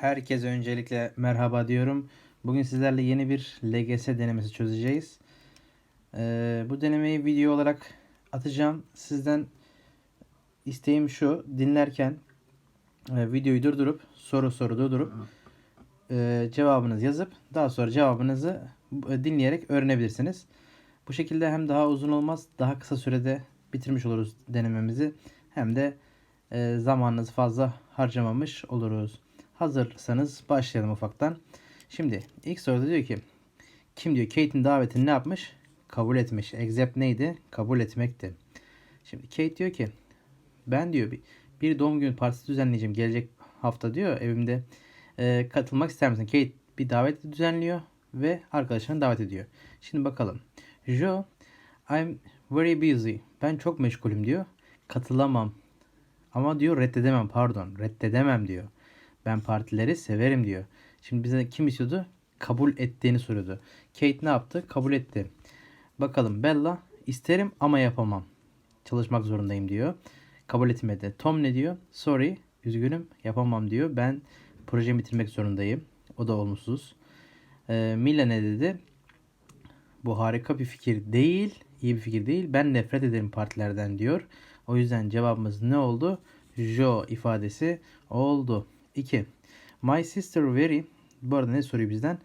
Herkese öncelikle merhaba diyorum. Bugün sizlerle yeni bir LGS denemesi çözeceğiz. Ee, bu denemeyi video olarak atacağım. Sizden isteğim şu. Dinlerken e, videoyu durdurup soru soru durdurup e, cevabınızı yazıp daha sonra cevabınızı e, dinleyerek öğrenebilirsiniz. Bu şekilde hem daha uzun olmaz, daha kısa sürede bitirmiş oluruz denememizi. Hem de e, zamanınızı fazla harcamamış oluruz. Hazırsanız başlayalım ufaktan. Şimdi ilk soruda diyor ki kim diyor Kate'in davetini ne yapmış? Kabul etmiş. Accept neydi? Kabul etmekti. Şimdi Kate diyor ki ben diyor bir, bir doğum günü partisi düzenleyeceğim gelecek hafta diyor evimde e, katılmak ister misin? Kate bir davet düzenliyor ve arkadaşlarını davet ediyor. Şimdi bakalım. Joe I'm very busy. Ben çok meşgulüm diyor. Katılamam. Ama diyor reddedemem pardon. Reddedemem diyor. Ben partileri severim diyor. Şimdi bize kim istiyordu? Kabul ettiğini soruyordu. Kate ne yaptı? Kabul etti. Bakalım Bella isterim ama yapamam. Çalışmak zorundayım diyor. Kabul etmedi. Tom ne diyor? Sorry, üzgünüm, yapamam diyor. Ben projemi bitirmek zorundayım. O da olumsuz. Ee, Mila ne dedi? Bu harika bir fikir değil, iyi bir fikir değil. Ben nefret ederim partilerden diyor. O yüzden cevabımız ne oldu? Jo ifadesi oldu. 2. My sister very bu arada ne soruyor bizden?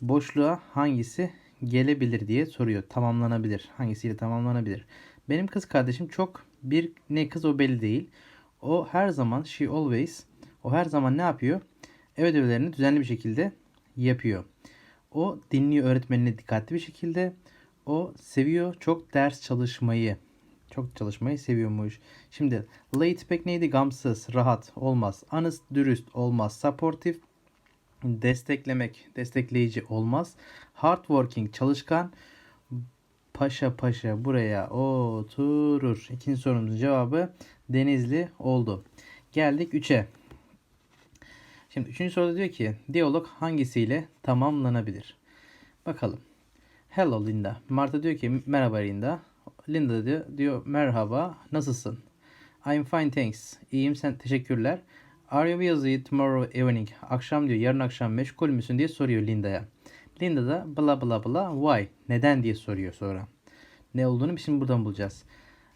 Boşluğa hangisi gelebilir diye soruyor. Tamamlanabilir. Hangisiyle tamamlanabilir? Benim kız kardeşim çok bir ne kız o belli değil. O her zaman she always o her zaman ne yapıyor? Ev ödevlerini düzenli bir şekilde yapıyor. O dinliyor öğretmenini dikkatli bir şekilde. O seviyor çok ders çalışmayı. Çok çalışmayı seviyormuş. Şimdi laid back neydi? Gamsız, rahat, olmaz. Honest, dürüst, olmaz. Supportive, desteklemek, destekleyici olmaz. Hardworking, çalışkan, paşa paşa buraya oturur. İkinci sorumuzun cevabı Denizli oldu. Geldik 3'e. Şimdi üçüncü soruda diyor ki diyalog hangisiyle tamamlanabilir? Bakalım. Hello Linda. Marta diyor ki merhaba Linda. Linda diyor, diyor merhaba nasılsın? I'm fine thanks. İyiyim sen teşekkürler. Are you busy tomorrow evening? Akşam diyor yarın akşam meşgul müsün diye soruyor Linda'ya. Linda da bla bla bla why neden diye soruyor sonra. Ne olduğunu biz şimdi buradan bulacağız.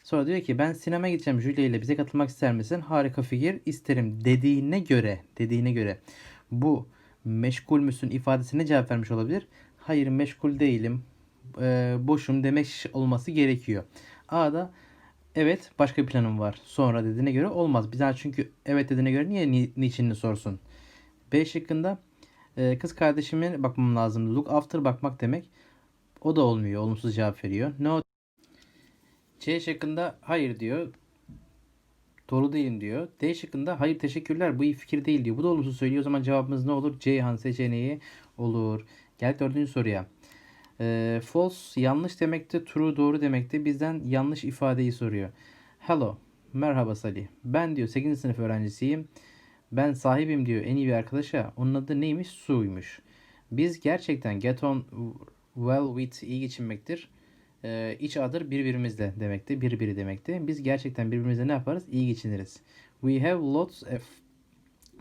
Sonra diyor ki ben sinemaya gideceğim Julia ile bize katılmak ister misin? Harika fikir isterim dediğine göre dediğine göre bu meşgul müsün ifadesine cevap vermiş olabilir. Hayır meşgul değilim e, boşum demek olması gerekiyor. A'da evet başka bir planım var. Sonra dediğine göre olmaz. Bizler çünkü evet dediğine göre niye ni, niçinini sorsun. B şıkkında e, kız kardeşime bakmam lazım. Look after bakmak demek. O da olmuyor. Olumsuz cevap veriyor. No. C şıkkında hayır diyor. Doğru değilim diyor. D şıkkında hayır teşekkürler bu iyi fikir değil diyor. Bu da olumsuz söylüyor. O zaman cevabımız ne olur? Ceyhan seçeneği olur. Geldik dördüncü soruya. E, false yanlış demekti, true doğru demekti. Bizden yanlış ifadeyi soruyor. Hello, merhaba Salih. Ben diyor 8. sınıf öğrencisiyim. Ben sahibim diyor en iyi bir arkadaşa. Onun adı neymiş? Su'ymuş. Biz gerçekten get on well with iyi geçinmektir. Ee, each other birbirimizle demekti. Birbiri demekti. Biz gerçekten birbirimizle ne yaparız? İyi geçiniriz. We have lots of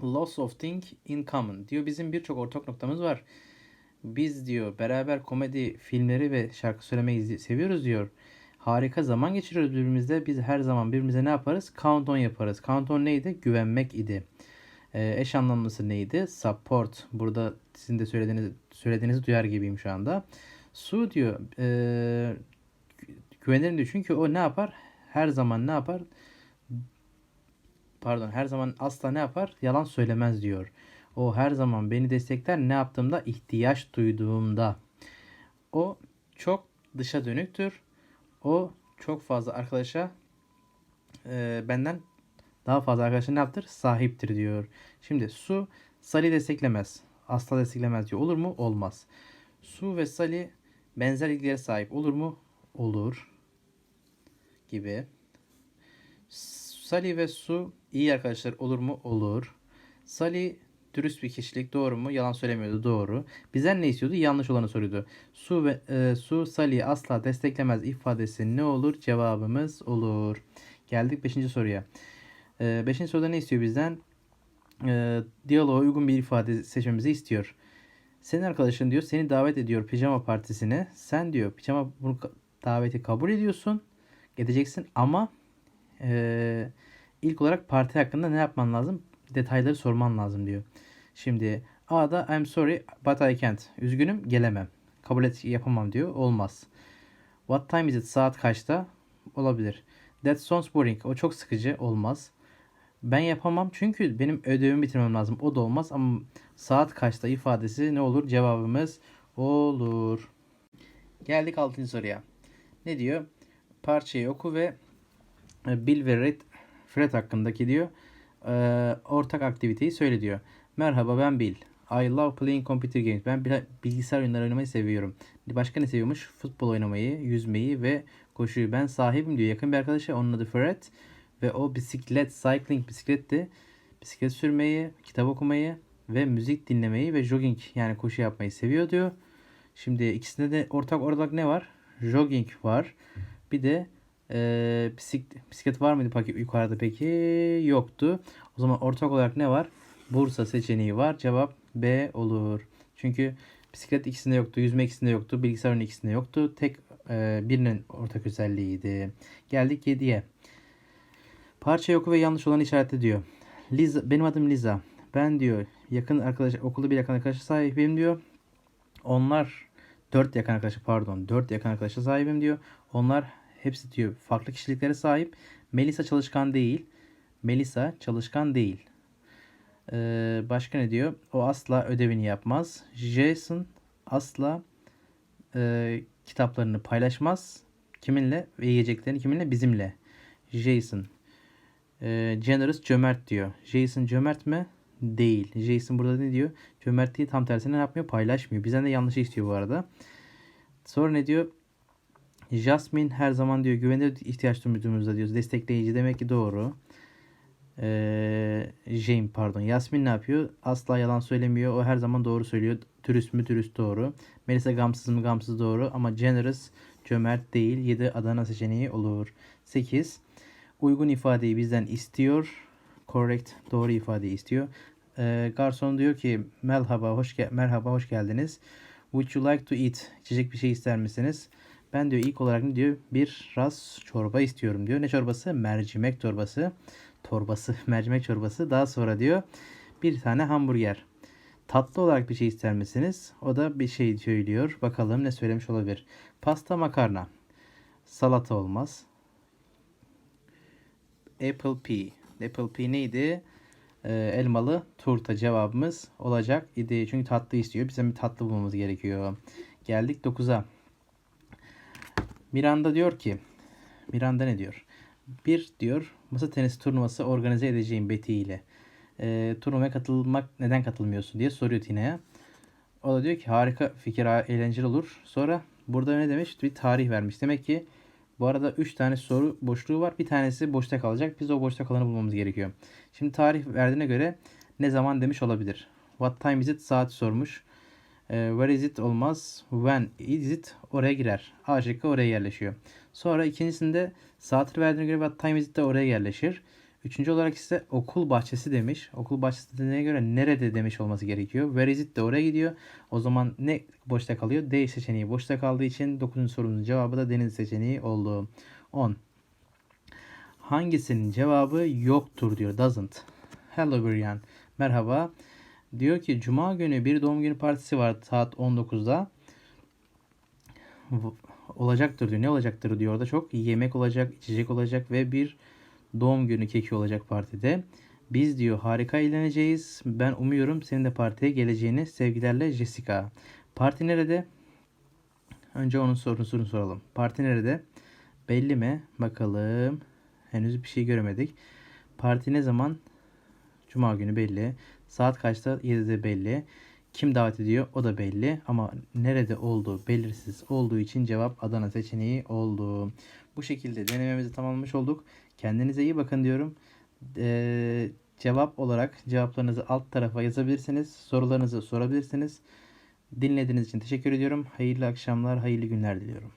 lots of things in common. Diyor bizim birçok ortak noktamız var. Biz diyor beraber komedi filmleri ve şarkı söylemeyi seviyoruz diyor. Harika zaman geçiriyoruz birbirimizle. Biz her zaman birbirimize ne yaparız? Count on yaparız. Count on neydi? Güvenmek idi. Ee, eş anlamlısı neydi? Support. Burada sizin de söylediğiniz, söylediğinizi duyar gibiyim şu anda. Su diyor. E, güvenirim diyor. Çünkü o ne yapar? Her zaman ne yapar? Pardon her zaman asla ne yapar? Yalan söylemez diyor. O her zaman beni destekler ne yaptığımda ihtiyaç duyduğumda. O çok dışa dönüktür. O çok fazla arkadaşa e, benden daha fazla arkadaşa ne yaptır? Sahiptir diyor. Şimdi su Sally desteklemez. Asla desteklemez diyor. Olur mu? Olmaz. Su ve Sally benzer ilgilere sahip olur mu? Olur. Gibi. Sally ve Su iyi arkadaşlar olur mu? Olur. Sally dürüst bir kişilik doğru mu? Yalan söylemiyordu doğru. Bizden ne istiyordu? Yanlış olanı soruyordu. Su ve e, Su Salih'i asla desteklemez ifadesi ne olur? Cevabımız olur. Geldik 5. soruya. 5. E, soruda ne istiyor bizden? e, diyaloğa uygun bir ifade seçmemizi istiyor. Senin arkadaşın diyor seni davet ediyor pijama partisine. Sen diyor pijama bunu daveti kabul ediyorsun. Gideceksin ama e, ilk olarak parti hakkında ne yapman lazım? Detayları sorman lazım diyor. Şimdi A'da I'm sorry but I can't. Üzgünüm gelemem. Kabul et yapamam diyor. Olmaz. What time is it? Saat kaçta? Olabilir. That sounds boring. O çok sıkıcı. Olmaz. Ben yapamam çünkü benim ödevimi bitirmem lazım. O da olmaz ama saat kaçta ifadesi ne olur? Cevabımız olur. Geldik 6. soruya. Ne diyor? Parçayı oku ve e, Bill ve Red, Fred hakkındaki diyor e, ortak aktiviteyi söyle diyor. Merhaba ben Bill. I love playing computer games. Ben bil- bilgisayar oyunları oynamayı seviyorum. Başka ne seviyormuş? Futbol oynamayı, yüzmeyi ve koşuyu. Ben sahibim diyor. Yakın bir arkadaşı onun adı Fred. Ve o bisiklet, cycling bisikletti. Bisiklet sürmeyi, kitap okumayı ve müzik dinlemeyi ve jogging yani koşu yapmayı seviyor diyor. Şimdi ikisinde de ortak olarak ne var? Jogging var. Bir de e, bisiklet, bisiklet var mıydı peki yukarıda peki? Yoktu. O zaman ortak olarak ne var? Bursa seçeneği var. Cevap B olur. Çünkü bisiklet ikisinde yoktu, yüzme ikisinde yoktu, bilgisayar oyunu ikisinde yoktu. Tek e, birinin ortak özelliğiydi. Geldik 7'ye. Parça oku ve yanlış olanı işaretle diyor. Liza, benim adım Liza. Ben diyor yakın arkadaş, okulda bir yakın arkadaşa sahibim diyor. Onlar dört yakın arkadaşa pardon dört yakın arkadaşa sahibim diyor. Onlar hepsi diyor farklı kişiliklere sahip. Melisa çalışkan değil. Melisa çalışkan değil. Ee, başka ne diyor? O asla ödevini yapmaz. Jason asla e, kitaplarını paylaşmaz. Kiminle? Ve yiyeceklerini kiminle? Bizimle. Jason. E, generous cömert diyor. Jason cömert mi? Değil. Jason burada ne diyor? Cömert değil tam tersine ne yapmıyor? Paylaşmıyor. Bizden de yanlışı istiyor bu arada. Sonra ne diyor? Jasmine her zaman diyor güvene ihtiyaç duyduğumuzda diyor. Destekleyici demek ki doğru. Ee, Jane pardon. Yasmin ne yapıyor? Asla yalan söylemiyor. O her zaman doğru söylüyor. Dürüst mü? Dürüst doğru. Melisa gamsız mı? Gamsız doğru. Ama generous cömert değil. 7 Adana seçeneği olur. 8. Uygun ifadeyi bizden istiyor. Correct. Doğru ifadeyi istiyor. Ee, garson diyor ki merhaba hoş merhaba hoş geldiniz. Would you like to eat? İçecek bir şey ister misiniz? Ben diyor ilk olarak ne diyor? Bir ras çorba istiyorum diyor. Ne çorbası? Mercimek çorbası. Torbası, mercimek çorbası. Daha sonra diyor bir tane hamburger. Tatlı olarak bir şey ister misiniz? O da bir şey söylüyor. Bakalım ne söylemiş olabilir. Pasta makarna. Salata olmaz. Apple pea. Apple pea neydi? Ee, elmalı turta cevabımız olacak idi. Çünkü tatlı istiyor. Bizim bir tatlı bulmamız gerekiyor. Geldik 9'a. Miranda diyor ki Miranda ne diyor? Bir diyor masa tenisi turnuvası organize edeceğim Betty ile. Ee, turnuvaya katılmak neden katılmıyorsun diye soruyor Tina'ya. O da diyor ki harika fikir eğlenceli olur. Sonra burada ne demiş? Bir tarih vermiş. Demek ki bu arada 3 tane soru boşluğu var. Bir tanesi boşta kalacak. Biz o boşta kalanı bulmamız gerekiyor. Şimdi tarih verdiğine göre ne zaman demiş olabilir. What time is it? Saat sormuş. Ee, where is it olmaz. When is it? Oraya girer. A şıkkı oraya yerleşiyor. Sonra ikincisinde saatini verdiğine göre what time is it de oraya yerleşir. Üçüncü olarak ise okul bahçesi demiş. Okul bahçesi dediğine göre nerede demiş olması gerekiyor. Where is it de oraya gidiyor. O zaman ne boşta kalıyor? D seçeneği boşta kaldığı için 9. sorumuzun cevabı da deniz seçeneği oldu. 10. Hangisinin cevabı yoktur diyor. Doesn't. Hello Brian. Merhaba. Diyor ki Cuma günü bir doğum günü partisi var saat 19'da. V- Olacaktır diyor. Ne olacaktır diyor orada çok. Yemek olacak, içecek olacak ve bir doğum günü keki olacak partide. Biz diyor harika eğleneceğiz. Ben umuyorum senin de partiye geleceğini. Sevgilerle Jessica. Parti nerede? Önce onun sorusunu soralım. Parti nerede? Belli mi? Bakalım. Henüz bir şey göremedik. Parti ne zaman? Cuma günü belli. Saat kaçta? 7'de belli. Kim davet ediyor? O da belli. Ama nerede olduğu belirsiz olduğu için cevap Adana seçeneği oldu. Bu şekilde denememizi tamamlamış olduk. Kendinize iyi bakın diyorum. Ee, cevap olarak cevaplarınızı alt tarafa yazabilirsiniz. Sorularınızı sorabilirsiniz. Dinlediğiniz için teşekkür ediyorum. Hayırlı akşamlar, hayırlı günler diliyorum.